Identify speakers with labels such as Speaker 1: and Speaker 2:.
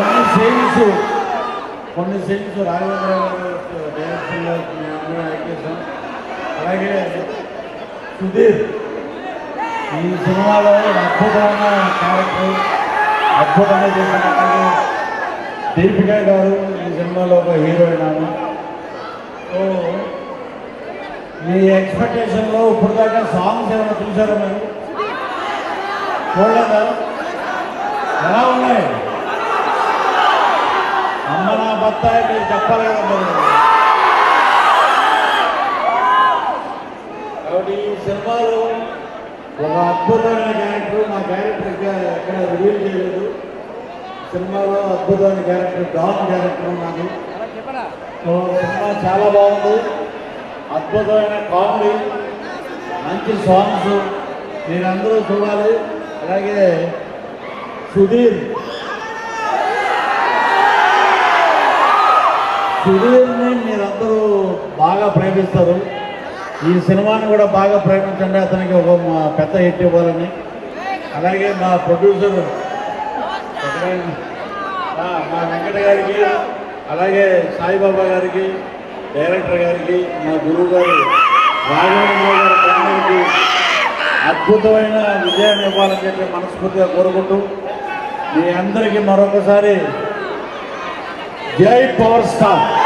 Speaker 1: కొన్ని సీన్స్ కొన్ని సీన్స్ రాఘవేంద్ర గారు డైరెక్షన్లో మేము అందరం యాక్ట్ చేసాం అలాగే సుధీర్ ఈ సినిమాలో అద్భుతమైన క్యారెక్టర్ అద్భుతంగా చేసిన అలాగే దీపిక గారు ఈ సినిమాలో ఒక హీరోయిన్ ఆమె సో మీ ఎక్స్పెక్టేషన్లో ఇప్పుడు దాకా సాంగ్స్ ఏమైనా చూసారా మీరు? చూడలేదా? ఎలా ఉన్నాయి? నా మీరు చెప్పాలి కదా కాబట్టి ఈ సినిమాలో ఒక అద్భుతమైన క్యారెక్టర్ మా క్యారెక్టర్ ఇంకా ఎక్కడ రివీల్ చేయలేదు. సినిమాలో అద్భుతమైన క్యారెక్టర్ డాన్ క్యారెక్టర్ ఉన్నాను సో సినిమా చాలా బాగుంది. అద్భుతమైన కామెడీ మంచి సాంగ్స్ మీరందరూ చూడాలి. అలాగే సుధీర్ సుధీర్ని మీరందరూ బాగా ప్రేమిస్తారు. ఈ సినిమాని కూడా బాగా ప్రేమించండి. అతనికి ఒక మా పెద్ద హిట్ ఇవ్వాలని. అలాగే మా ప్రొడ్యూసర్ మా వెంకట గారికి అలాగే సాయిబాబా గారికి డైరెక్టర్ గారికి మా గురువు గారు రాఘవేంద్ర అద్భుతమైన విజయాన్ని ఇవ్వాలని చెప్పి మనస్ఫూర్తిగా కోరుకుంటూ మీ అందరికీ మరొకసారి જય પવર સ્ટાર